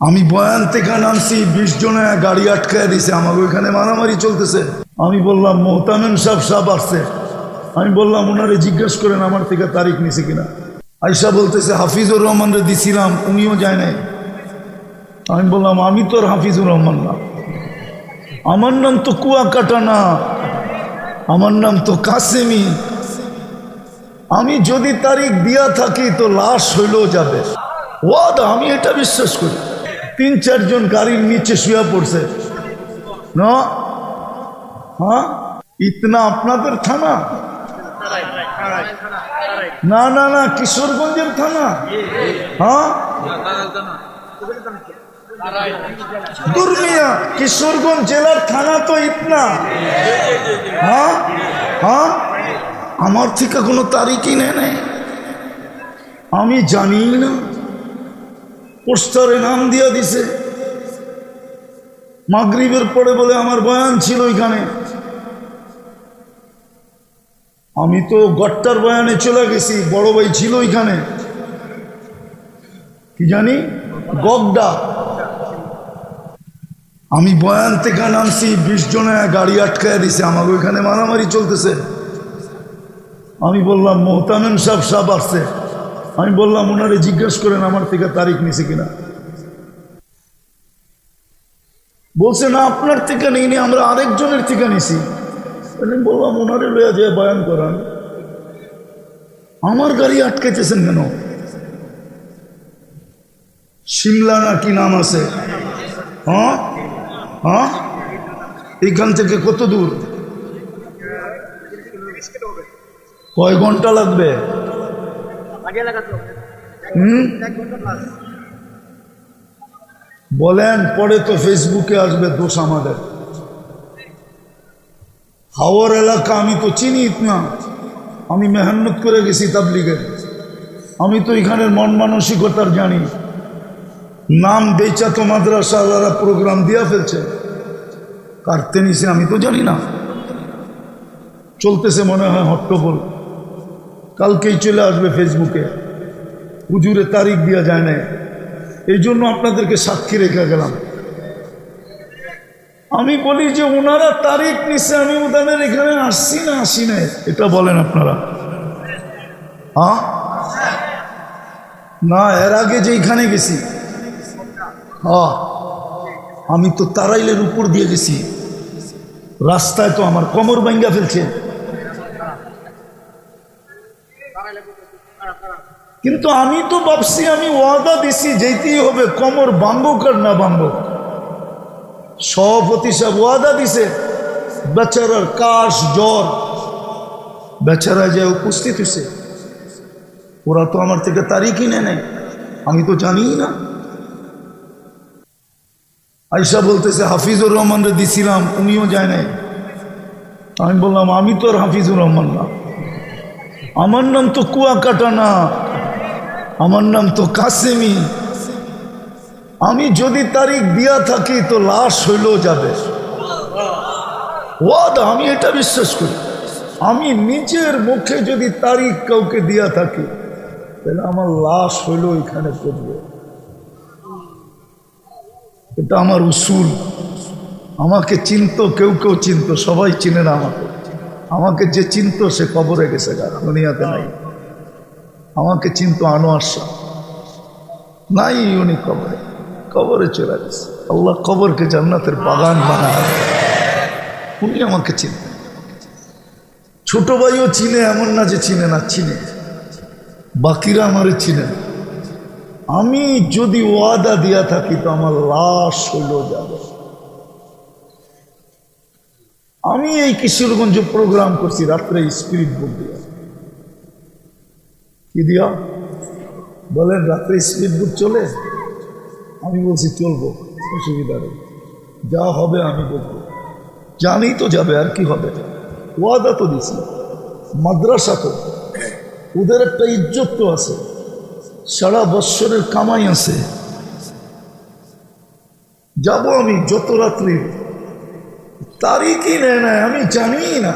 আমি বয়ান থেকে নামছি, বিশ জনে গাড়ি আটকায় দিছে আমাকে ওইখানে মারামারি চলতেছে। আমি বললাম মোহতামেন সাহ সাহ আসছে। আমি বললাম ওনারে জিজ্ঞেস করেন আমার থেকে তারিখ নিছে কিনা। আয়সা বলতেছে, হাফিজুর রহমানরে দিছিলাম, উনিও যায় নাই। আমি বললাম, আমি তোর হাফিজুর রহমান না। আমার নাম তো কুয়াকাটা না আমার নাম তো কাসেমি। আমি যদি তারিখ দিয়া থাকি তো লাশ হইলেও যাবে। ওয়াদা, আমি এটা বিশ্বাস করি। তিন চারজন গাড়ির নিচে শুয়ে পড়ছে। হ্যাঁ? ইতনা আপনাদের থানা? না না না, কিশোরগঞ্জের থানা। হ্যাঁ? দুর্মিয়া, কিশোরগঞ্জ জেলার থানা তো ইতনা। হ্যাঁ? হ্যাঁ? আমার থেকে কোনো তারিখই নেয় নাই। আমি জানি না। পোস্টারে নাম দিয়া দিছে। মাগরিবের পরে বলে, আমার বয়ান ছিল ওইখানে। আমি তো গট্টার বয়ানে চলে গেছি, বড় ভাই ছিল ওইখানে। কি জানি? গগডা। আমি বয়ান থেকে নামছি, বিশ জনে গাড়ি আটকায় দিছে আমাকে ওইখানে মারামারি চলতেছে। আমি বললাম, মোহতামেম সাহ সাহ আসছে। আমি বললাম ওনারে জিজ্ঞেস করেন আমার থেকে তারিখ নিছে কিনা। বলছে, না, আপনার থেকে নেই নি আমরা আরেকজনের থেকে নিছি। আমি বললাম ওনারে লইয়া যে বয়ান করান। আমার গাড়ি আটকাইতেছেন কেন? সিমলা না কি নাম আছে? হ্যাঁ? হ্যাঁ? এইখান থেকে কত দূর? কয় ঘণ্টা লাগবে? বলেন পরে তো ফেসবুকে আসবে দোষ আমাদের। হাওয়ার এলাকা আমি তো চিনি না। আমি মেহনত করে গেছি তাবলিগের আমি তো এখানের মন মানসিকতার জানি। নাম বেচা তো মাদ্রাসা যারা প্রোগ্রাম দিয়া ফেলছে। কাটতে নিছে আমি তো জানি না। চলতেছে মনে হয় হট্টগোল। কালকেই চলে আসবে ফেসবুকে। হুজুরে তারিখ দেওয়া যায় না এই জন্য আপনাদেরকে সাক্ষী রেখে গেলাম। আমি বলি যে ওনারা তারিখ নিচ্ছে আমি ওদের এখানে আসছি না, আসি না এটা বলেন আপনারা। হ্যাঁ? না, এর আগে যে এখানে গেছি। হ্যাঁ। আমি তো তারাইলের উপর দিয়ে গেছি। রাস্তায় তো আমার কোমর ভাঙ্গা ফেলছে। কিন্তু আমি তো ভাবছি, আমি ওয়াদা দিছি যেতেই হবে কোমর বাঙ্গুক আর না বাঙ্গুক সভাপতি সাহেব ওয়াদা দিছে, বেচারার কাশ, জ্বর, বেচারা যে উপস্থিত হয়েছে, ওরা তো আমার থেকে তারিখই নেয় নাই, আমি তো জানিই না। আয়সা বলতেছে, হাফিজুর রহমানরে দিছিলাম, উনিও যায় নাই। আমি বললাম, আমি তো আর হাফিজুর রহমান না। আমার নাম তো কুয়াকাটা না। আমার নাম তো কাসেমি। আমি যদি তারিখ দিয়া থাকি তো লাশ হইলেও যাবে। ওয়াদা, আমি এটা বিশ্বাস করি। আমি নিজের মুখে যদি তারিখ কাউকে দিয়া থাকি, তাহলে আমার লাশ হইলেও এখানে পড়বে। এটা আমার উসুল। আমাকে চিনত, কেউ কেউ চিনত, সবাই চিনে না আমাকে। আমাকে যে চিনত সে কবরে গেছে গা দুনিয়াতে নাই। আমাকে চিনত আনোয়ার শাহ। নাই উনি কবরে। কবরে চলে গেছে। আল্লাহ কবরকে জান্নাতের বাগান বানায়। উনি আমাকে চিনতেন ছোট ভাইও চিনে, এমন না যে চিনে না, চিনে। বাকিরা আমারে চিনে। আমি যদি ওয়াদা দিয়া থাকি তো আমার লাশ হইল যাবে। আমি এই কিশোরগঞ্জ প্রোগ্রাম করছি, রাত্রে স্পিরিট বুক দিয়া। কি দিয়া? বলেন, রাত্রে স্পিড বুক চলে? আমি বলছি, চলবো, অসুবিধা নেই। যা হবে আমি বলব জানি তো যাবে, আর কি হবে? ওয়াদা তো দিছি। মাদ্রাসা তো। ওদের একটা ইজ্জত তো আছে। সারা বৎসরের কামাই আছে। যাব আমি যত রাত্রি। তারিখই নেয় না আমি জানি না।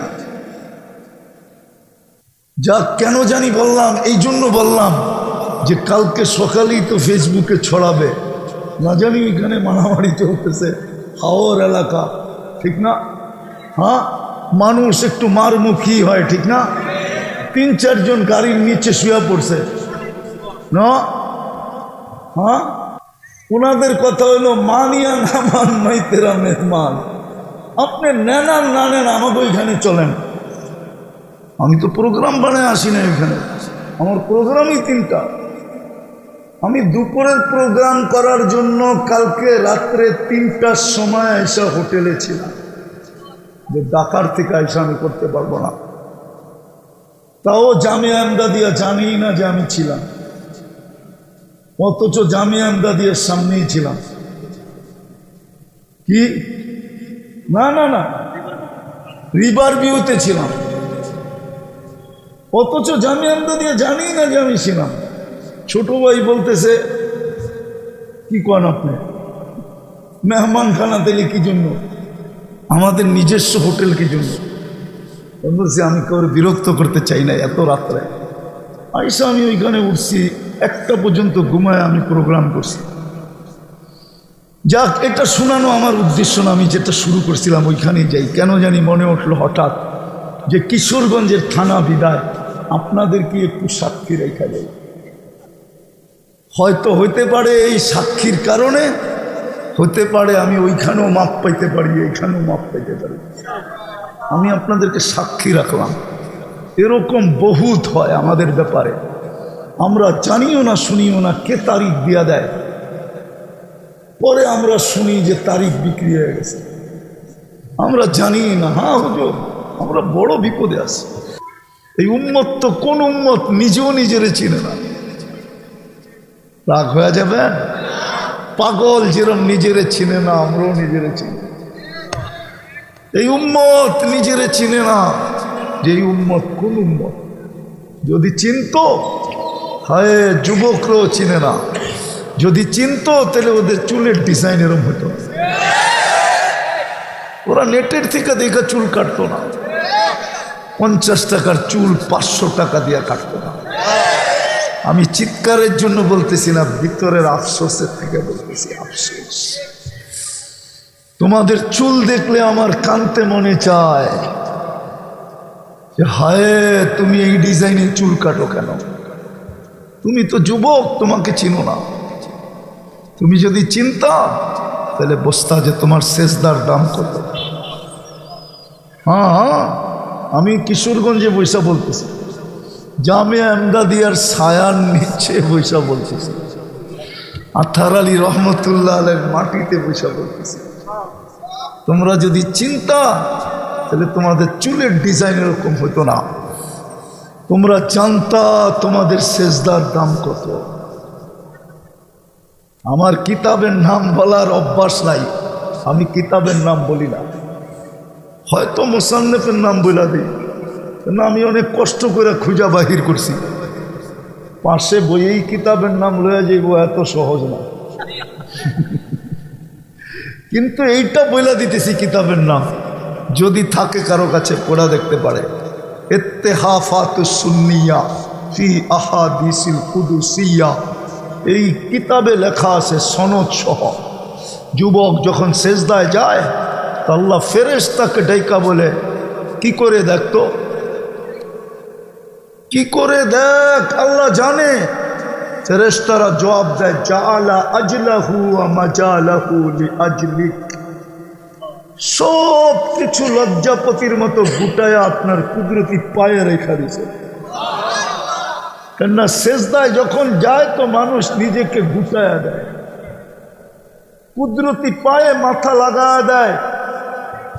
যা কেন জানি বললাম, এই জন্য বললাম যে কালকে সকালেই তো ফেসবুকে ছড়াবে। না জানি ওইখানে মারামারি চলতেছে হাওর এলাকা, ঠিক না? হ্যাঁ? মানুষ একটু মারমুখী হয়, ঠিক না? তিন চারজন গাড়ির নিচে শুয়ে পড়ছে। না? হ্যাঁ? ওনাদের কথা হলো, মানিয়া না মান, মাইতেরা মেহমান। আপনি নেন আর না নেন, আমাকে ওইখানে চলেন। আমি তো প্রোগ্রাম বানায় আসি না এখানে। আমার প্রোগ্রামই তিনটা। আমি দুপুরের প্রোগ্রাম করার জন্য কালকে রাত্রে তিনটার সময় এসে হোটেলে ছিলাম। যে ডাকার থেকে এসে আমি করতে পারব না। তাও জামিয়া আমদাদিয়া জানি না যে আমি ছিলাম। অথচ জামিয়া আমদাদিয়ার সামনেই ছিলাম। কি? না না না। রিভার ভিউতে ছিলাম। অথচ জামিয়া আমদাদিয়া জানি না যে আমি ছিলাম। ছোট ভাই বলতেছে, কি কন আপনি? মেহমান খানা দিলে কি জন্য? আমাদের নিজস্ব হোটেল কি জন্য? আমি বলছি, আমি কাউকে বিরক্ত করতে চাই না এত রাত্রে। আইসা আমি ওইখানে উঠছি, একটা পর্যন্ত ঘুমায় আমি প্রোগ্রাম করছি। যাক, এটা শোনানো আমার উদ্দেশ্য না, আমি যেটা শুরু করছিলাম ওইখানে যাই। কেন জানি মনে উঠল হঠাৎ যে কিশোরগঞ্জের থানা বিদায়। আপনাদেরকে একটু সাক্ষী রেখা যায় হয়তো হইতে পারে এই সাক্ষীর কারণে হতে পারে আমি ওইখানেও মাপ পাইতে পারি, এইখানেও মাপ পাইতে পারি। আমি আপনাদেরকে সাক্ষী রাখলাম। এরকম বহুত হয় আমাদের ব্যাপারে। আমরা জানিও না, শুনিও না কে তারিখ দিয়া দেয়। পরে আমরা শুনি যে তারিখ বিক্রি হয়ে গেছে। আমরা জানি না হ্যাঁ হুজুর, আমরা বড় বিপদে আছি। এই উম্মত তো কোন উম্মত নিজেও নিজেরে চিনে না। রাগ হয়ে যাবে? পাগল যেরম নিজেরে চিনে না, আমরাও নিজেরে চিনি। এই উম্মত নিজেরে চিনে না। যে এই কোন উম্মত? যদি চিনত, হায়, যুবকরাও চিনে না। যদি চিনত, তাহলে ওদের চুলের ডিজাইন এরম হতো। ওরা নেটের থেকে দেখে চুল কাটতো না। পঞ্চাশ টাকার চুল পাঁচশো টাকা দিয়ে কাটতো না। আমি চিৎকারের জন্য বলতেছি না, ভিতরের আফসোসের থেকে বলতেছি আফসোস। তোমাদের চুল দেখলে আমার কানতে মনে চায় যে, হায়, তুমি এই ডিজাইনের চুল কাটো কেন? তুমি তো যুবক, তোমাকে চিনো না। তুমি যদি চিন্তা, তাহলে বস্তা যে তোমার শেষদার দাম কত? হ্যাঁ হ্যাঁ। আমি কিশোরগঞ্জে বৈশা বলতেছি। জামিয়া এমদাদিয়ার ছায়ার নিচে বৈশা বলতেছি। আথার আলী রহমতুল্লাহ আলের মাটিতে বৈশা বলতেছি। তোমরা যদি চিন্তা, তাহলে তোমাদের চুলের ডিজাইন এরকম হতো না। তোমরা জানতা তোমাদের শেষদার দাম কত। আমার কিতাবের নাম বলার অভ্যাস নাই। আমি কিতাবের নাম বলি না। হয়তো মোসান্নেফের নাম বইলা দিই। আমি অনেক কষ্ট করে খুঁজা বাহির করছি। পাশে বইয়েই কিতাবের নাম লয়ে যাইব, এত সহজ না। কিন্তু এইটা বইলা দিতেছি কিতাবের নাম। যদি থাকে কারও কাছে, পড়া দেখতে পারে। এত্তেহাফাত সুন্নিয়া ফি আহাদিসিল কুদুসিয়া। এই কিতাবে লেখা আছে সনদ সহ। যুবক যখন সেজদায় যায় আল্লাহ ফেরেস তাকে ডাইকা বলে, কি করে দেখতো কি করে দেখ? আল্লাহ জানে। ফেরেশতারা জবাব দেয় জালা আজলাহু মাজালাহু আজলিক সব কিছু লজ্জাপতির মতো গুটায় আপনার কুদরতি পায়ে রেখা দিছে। কেননা শেষদায় যখন যায় তো মানুষ নিজেকে গুটায়া দেয়। কুদরতি পায়ে মাথা লাগায়া দেয়।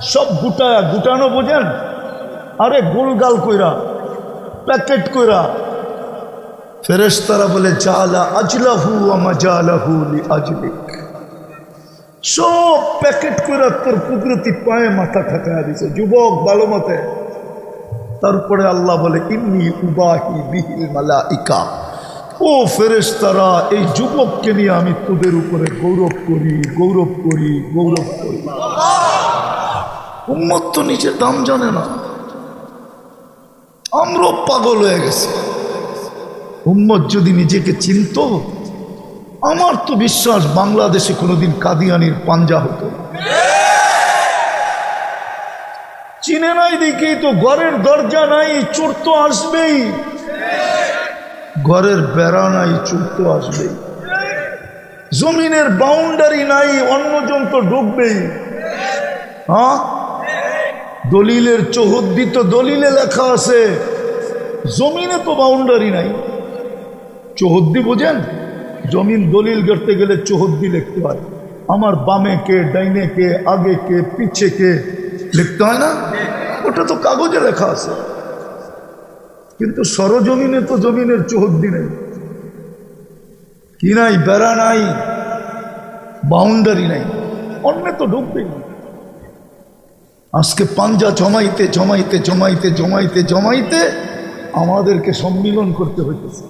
সব গুটায়া, গুটানো বোঝেন? আরে গোলগাল কইরা, প্যাকেট কইরা। ফেরেশতারা বলে, জালা আজলাহু আমাজালাহু লি আজলিক সব প্যাকেট করে তোর কুদরতি পায়ে মাথা ঠাকায়া দিছে, যুবক ভালো মতে। তারপরে আল্লাহ বলে, ইন্নি উবাহি বিহিল মালাইকা। ও ফেরেশতারা, এই যুবককে নিয়ে আমি তোদের উপরে গৌরব করি গৌরব করি গৌরব করি। উম্মত তো নিজের দাম জানে না। আমরাও পাগল হয়ে গেছি। উম্মত যদি নিজেকে চিনত, আমার তো বিশ্বাস বাংলাদেশে কোনোদিন কাদিয়ানির পাঞ্জা হতো চিনে নাই দেখেই তো ঘরের দরজা নাই, চোর তো আসবেই। ঘরের বেড়া নাই, চোর তো আসবেই। জমিনের বাউন্ডারি নাই, অন্যজন তো ডুববেই। হ্যাঁ? দলিলের চৌহদ্দি তো দলিলে লেখা আছে, জমিনে তো বাউন্ডারি নাই। চৌহদ্দি বোঝেন? জমিন দলিল করতে গেলে চৌহদ্দি লিখতে হয়। আমার বামে কে, ডাইনে কে, আগে কে, পিছে কে, লিখতে হয় না? ওটা তো কাগজে লেখা আছে। কিন্তু সরজমিনে তো জমিনের চৌহদ্দি নেই। কি নাই, বেড়া নাই বাউন্ডারি নাই। অন্য তো ঢুকবেই আজকে পাঞ্জা জমাইতে জমাইতে জমাইতে জমাইতে জমাইতে আমাদেরকে সম্মিলন করতে হইতেছে।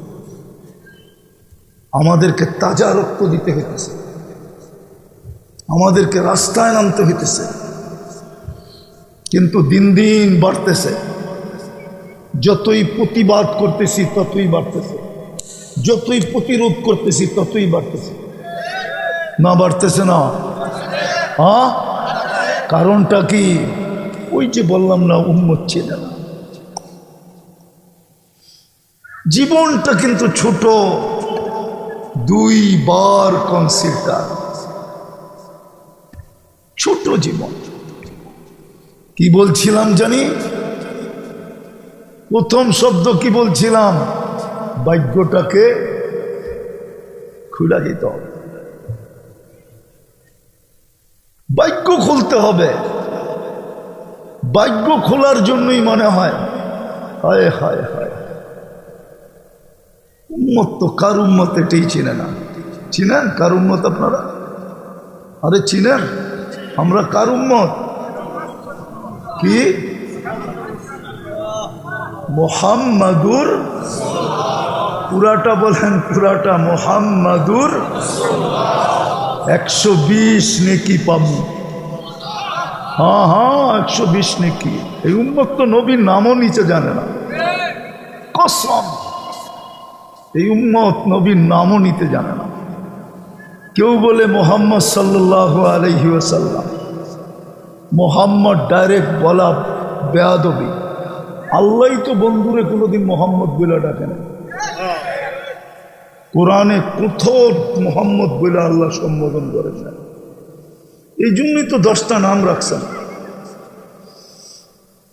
আমাদেরকে তাজা রক্ত দিতে হইতেছে। আমাদেরকে রাস্তায় নামতে হইতেছে। কিন্তু দিন দিন বাড়তেছে। যতই প্রতিবাদ করতেছি, ততই বাড়তেছে। যতই প্রতিরোধ করতেছি, ততই বাড়তেছে। না বাড়তেছে না। হ্যাঁ কারণটা কি? ওই যে বললাম না উন্মত ছিল না। জীবনটা কিন্তু ছোট, দুইবার কনসিডার ছোট জীবন। কি বলছিলাম জানি? প্রথম শব্দ কি বলছিলাম? বাক্যটাকে খুলে দিতে হবে। বাক্য খুলতে হবে। বাক্য খোলার জন্যই মনে হায়। উম্মত তো কার উম্মত এটাই চিনে না। চিনেন কার উম্মত আপনারা? আরে চিনেন, আমরা কার উম্মত? কি? মোহাম্মদুর? পুরাটা বলেন, পুরাটা মোহাম্মদুর? একশো বিশ নেকি পাবো। হ্যাঁ হ্যাঁ একশো বিশ নেকি। এই উম্মত তো নবীর নামও নিচে জানে না। কসম। এই উম্মত নবীর নামও নিতে জানে না। কেউ বলে মোহাম্মদ সাল্লাহ আলহি ওসাল্লাম মোহাম্মদ ডাইরেক্ট বলা বেয়াদবি। আল্লাহ তো বন্ধুরে কোনোদিন মোহাম্মদ বলে ডাকে না। কোরআনে কোথাও মোহাম্মদ বলে আল্লাহ সম্বোধন করেন না এই জন্যই তো দশটা নাম রাখছেন।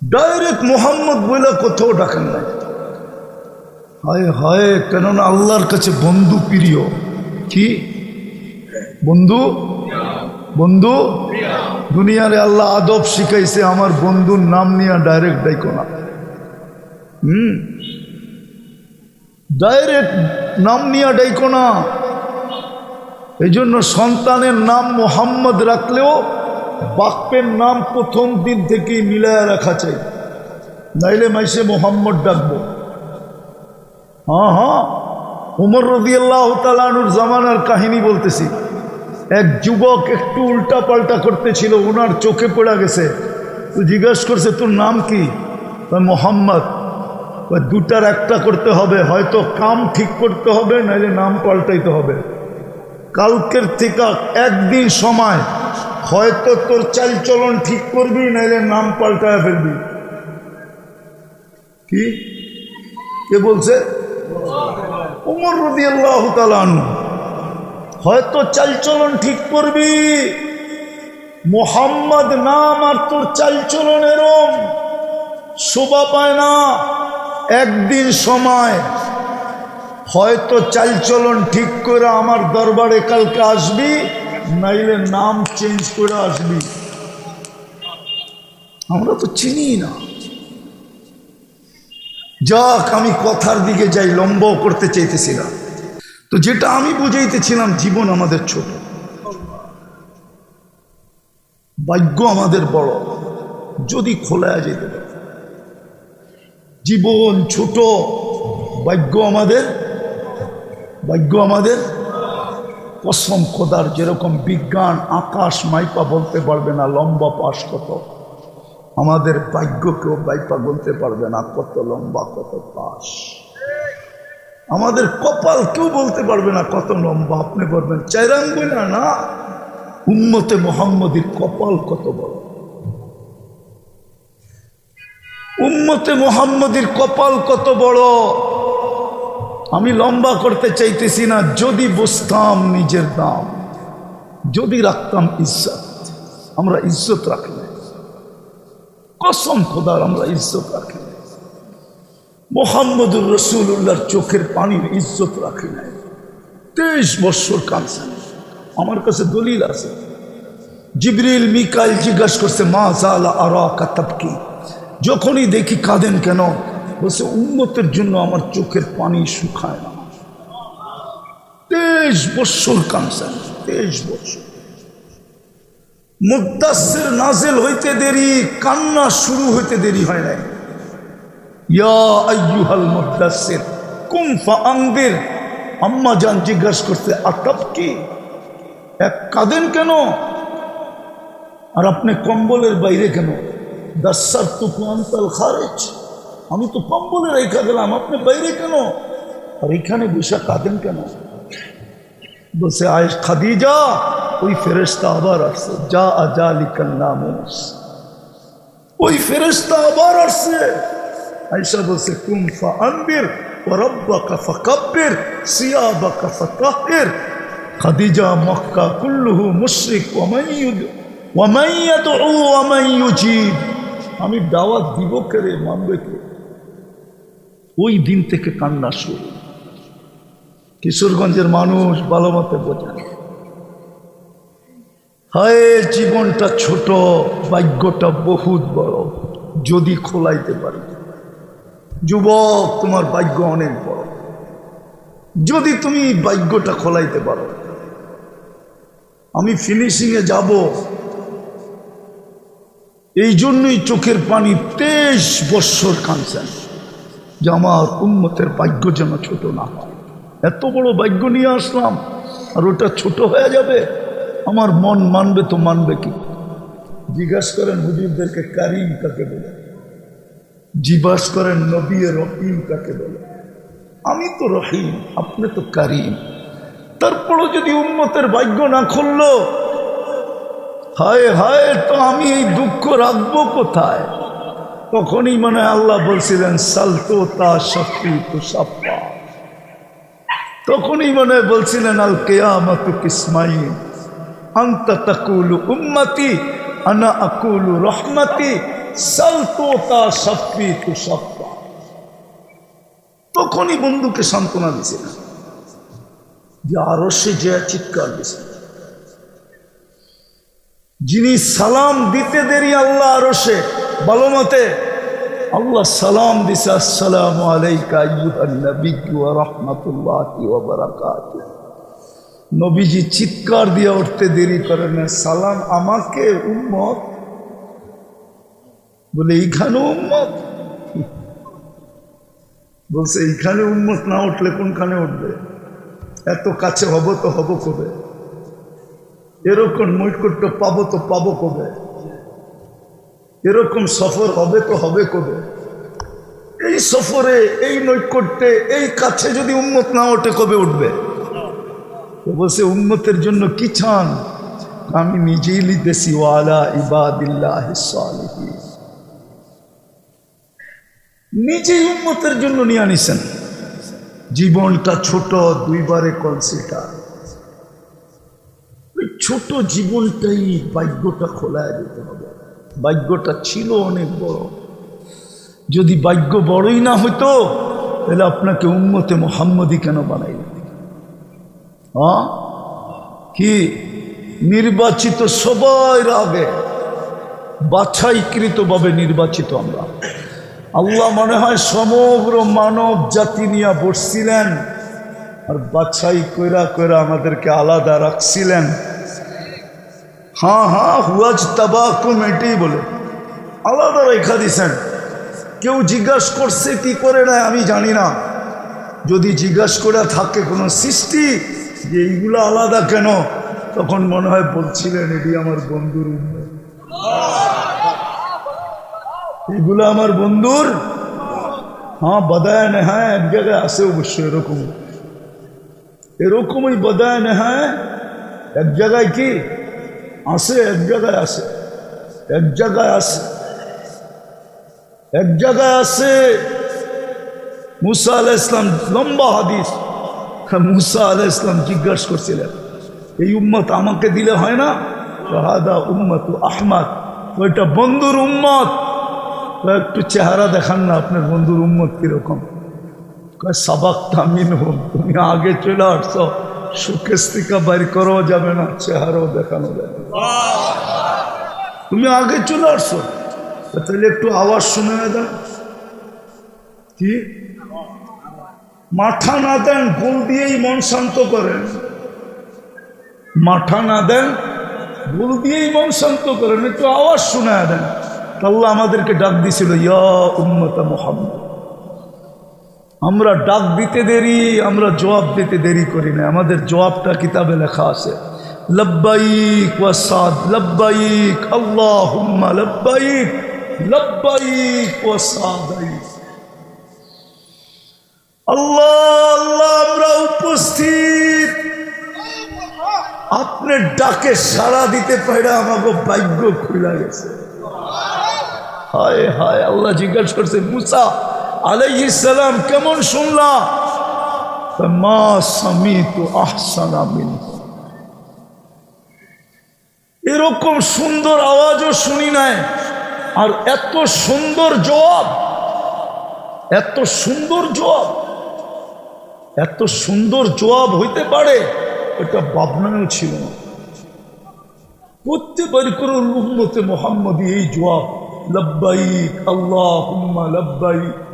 ডাইরেক্ট মোহাম্মদ বলে কোথাও ডাকেন না হায় হায়, কেননা আল্লাহর কাছে বন্ধু প্রিয়। কি? বন্ধু? বন্ধু? দুনিয়ারে আল্লাহ আদব শিখাইছে, আমার বন্ধুর নাম নিয়ে ডাইরেক্ট ডাইকো না। হুম? ডাইরেক্ট নাম নিয়ে ডাইকো না। এই জন্য সন্তানের নাম মোহাম্মদ রাখলেও বাক্যের নাম প্রথম দিন থেকেই মিলায় রাখা চাই। নাইলে মাইসে মোহাম্মদ ডাকবো। হ্যাঁ হ্যাঁ। উমর রদি আল্লাহ তালানুর জামানার কাহিনী বলতেছি। এক যুবক একটু উল্টা পাল্টা করতেছিল ওনার চোখে পড়া গেছে। তো জিজ্ঞেস করছে, তোর নাম কি? মোহাম্মদ। দুটার একটা করতে হবে, হয়তো কাম ঠিক করতে হবে নাহলে নাম পাল্টাইতে হবে। কালকের থেকে একদিন সময়। হয়তো তোর চালচলন ঠিক করবি নাহলে নাম পাল্টায় ফেলবি। কি? কে বলছে? উমর রদি আল্লাহ হয়তো চালচলন ঠিক করবি। মোহাম্মদ নাম আর তোর চালচলন এরম। শোভা পায় না। একদিন সময় হয়তো চালচলন ঠিক করে আমার দরবারে কালকে আসবি, নাইলে নাম চেঞ্জ করে আসবি। আমরা তো চিনি না। যাক, আমি কথার দিকে যাই লম্ব করতে চাইতেছিলাম। তো যেটা আমি বুঝাইতেছিলাম, জীবন আমাদের ছোট। ভাগ্য আমাদের বড়। যদি খোলা যেতে পারে। জীবন ছোট, ভাগ্য আমাদের ভাগ্য আমাদের, কসম খোদার যেরকম বিজ্ঞান, আকাশ মাইপা বলতে পারবে না, লম্বা পাশ কত। আমাদের ভাগ্য কেউ বাইপা বলতে পারবে না, কত লম্বা, কত পাশ। আমাদের কপাল কেউ বলতে পারবে না, কত লম্বা। আপনি বলবেন চাইরাঙ্গুই না না, উম্মতে মোহাম্মদীর কপাল কত বড়? উম্মতে মোহাম্মদীর কপাল কত বড়? আমি লম্বা করতে চাইতেছি না, যদি বসতাম নিজের দাম যদি রাখতাম ইজ্জত, আমরা ইজ্জত রাখি কসম খোদার, আমরা ইজ্জত রাখি না মোহাম্মদুর রসুল্লাহর চোখের পানির ইজ্জত রাখি নাই। তেইশ বৎসর কাঁদছেন। আমার কাছে দলিল আছে। জিবরিল, মিকাইল জিজ্ঞাসা করছে, মা জালা আর কাতাবকি যখনই দেখি কাঁদেন কেন? বলছে উন্নতের জন্য আমার চোখের পানি শুকায় না। তেইশ বৎসর কাঁদছেন তেইশ বৎসর। মুদাসের নাজেল হইতে দেরি, কান্না শুরু হইতে দেরি হয় নাই। ইয়া আইয়ুহাল মুদাসসির, কুম ফাআনদির। আম্মা জান জিজ্ঞাসা করতে আতাব কি? এক কাঁদেন কেন? আর আপনি কম্বলের বাইরে কেন? দাসার তো আন্তাল খারেজ। আমি তো কম্বলে রেখা গেলাম আপনি বাইরে কেন? আর এখানে বসে কাঁদেন কেন? বলছে আয় খাদিজা, ওই ফেরেস্তা আবার আসছে। যা আজালিকাল নামুস। ওই ফেরেস্তা আবার আসছে। আয়সা বলছে, কুম ফাআনবির ওরব্বাকা ফাকাব্বির, সিয়াবাকা ফাতাহির খাদিজা, মক্কা, কুল্লুহু মুশরিক ওয়ামান ইউদ ওয়ামান ইয়াদউ ওয়ামান ইউজিব। আমি দাওয়াত দিব কে রে মানবে কে? ওই দিন থেকে কান্না শুরু। কিশোরগঞ্জের মানুষ ভালো মতো বোঝেন হায়, জীবনটা ছোট, ভাগ্যটা বহুত বড়, যদি খোলাইতে পারি। যুবক, তোমার ভাগ্য অনেক বড়। যদি তুমি ভাগ্যটা খোলাইতে পারো। আমি ফিনিশিংয়ে যাব। এই জন্যই চোখের পানি তেইশ বৎসর কাঁদছেন যে আমার উন্মতের ভাগ্য যেন ছোট না হয়। এত বড় ভাগ্য নিয়ে আসলাম, আর ওটা ছোট হয়ে যাবে। আমার মন মানবে তো মানবে কি? জিজ্ঞাসা করেন হুজুরদেরকে, কারিম কাকে বলে? জিজ্ঞাসা করেন নবী রহিম কাকে বলে? আমি তো রহিম, আপনি তো কারিম। তারপরও যদি উন্মতের ভাগ্য না খুললো, হায় হায়, তো আমি এই দুঃখ রাখব কোথায়? তখনই মানে আল্লাহ বলছিলেন, সালতো তা শক্তি তো তখনই মনে বলছিলেন, আল কেয়ামত কিসমাই। আন্তা তাকুলু উম্মতি, আনা আকুলু রহমতি, সালতো তা শক্তি তো তখনই বন্ধুকে সান্ত্বনা দিয়েছিলেন। যে আরও সে যে চিৎকার দিয়েছে যিনি সালাম দিতে দেরি আল্লাহ আরও ভালো মতে, আল্লাহ সালাম দিছে, আসসালাম আলাইকা নবীজি চিৎকার দিয়ে উঠতে দেরি করেন সালাম আমাকে, উম্মত। বলে, এইখানে উম্মত? বলছে, এইখানে উন্মত না উঠলে কোনখানে উঠবে? এত কাছে হব তো হব কবে? এরকম নৈকট্য পাবো তো পাবো কবে? এরকম সফর হবে তো হবে কবে? এই সফরে, এই নৈকট্যে, এই কাছে যদি উন্মত না ওঠে, কবে উঠবে? বলছে উন্মতের জন্য কি চান? আমি নিজেই লিখতেছি, ওয়ালা ইবাদিল্লাহ নিজেই উন্মতের জন্য নিয়ে আনিছেন জীবনটা ছোট, দুইবারে কনসিডার ওই ছোট জীবনটাই ভাগ্যটা খোলায় যেতে হবে। ভাগ্যটা ছিল অনেক বড়। যদি ভাগ্য বড়ই না হইতো, তাহলে আপনাকে উন্মতে মোহাম্মদী কেন বানাই হ্যাঁ? কি? নির্বাচিত সবাই আগে, বাছাইকৃতভাবে নির্বাচিত আমরা। আল্লাহ মনে হয় সমগ্র মানব জাতি নিয়ে বসছিলেন, আর বাছাই কইরা কইরা আমাদেরকে আলাদা রাখছিলেন। হ্যাঁ হ্যাঁ হুয়াজ তাবাকুম এটাই বলে আলাদা রেখা দিছেন কেউ জিজ্ঞাসা করছে, কি করে না, আমি জানি না। যদি জিজ্ঞাসা করে থাকে কোনো সৃষ্টি, যে এইগুলো আলাদা কেন? তখন মনে হয় বলছিলেন, এটি আমার বন্ধুর এগুলো আমার বন্ধুর? হ্যাঁ বদায় নেহায় এক জায়গায় আসে অবশ্য এরকম। এরকমই বদায় নেহায় এক জায়গায় কি? আছে এক জায়গায় আছে এক জায়গায় আছে এক জায়গায় আছে মুসা আলাহ ইসলাম লম্বা হাদিস। মুসা আলাহ ইসলাম জিজ্ঞাসা করছিলেন, এই উম্মত আমাকে দিলে হয় না? হাদা উম্মত আহমদ। ওইটা বন্ধুর উম্মত। একটু চেহারা দেখান না, আপনার বন্ধুর উম্মত কীরকম? সাবাক তামিন হোম তুমি আগে চলে আসছো। সুকেস্তিকা বাইর করাও যাবে না, চেহারাও দেখানো যাবে তুমি আগে চলে আসছো তাহলে একটু আওয়াজ শুনে দেন কি? মাথা না দেন গোল দিয়েই মন শান্ত করেন। মাথা না দেন গোল দিয়েই মন শান্ত করেন। একটু আওয়াজ শোনা দেন। তা আল্লাহ আমাদেরকে ডাক দিছিল ইয়া উম্মতা মোহাম্মদ। আমরা ডাক দিতে দেরি, আমরা জবাব দিতে দেরি করি না। আমাদের জবাবটা কিতাবে লেখা আছে। লব্বাইক ওয়াসাদ লব্বাইক, আল্লাহুম্মা লব্বাইক লব্বাইক ওয়াসাদাইক আল্লাহ আল্লাহ, আমরা উপস্থিত। আপনার ডাকে সাড়া দিতে পারে আমাকে ভাগ্য খুলে গেছে। হায় হায়, আল্লাহ জিজ্ঞাসা করছে, মুসা আলাইহিস সালাম কেমন শুনলা? তা মা তো। এরকম সুন্দর আওয়াজও শুনি নাই। আর এত সুন্দর জবাব, এত সুন্দর জবাব, এত সুন্দর জবাব হইতে পারে, এটা ভাবনাও ছিল না। করতে পারি করে মোহাম্মদী এই জবাব, লব্বাইক আল্লাহ হুম্মা লব্বাইক।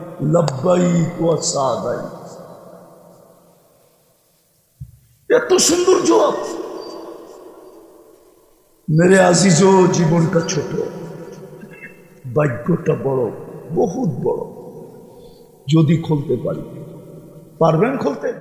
এত সুন্দর জবাব মেরে আজিজও জীবনটা ছোট। ভাগ্যটা বড়, বহুত বড়। যদি খুলতে পারি। পারবেন খুলতে?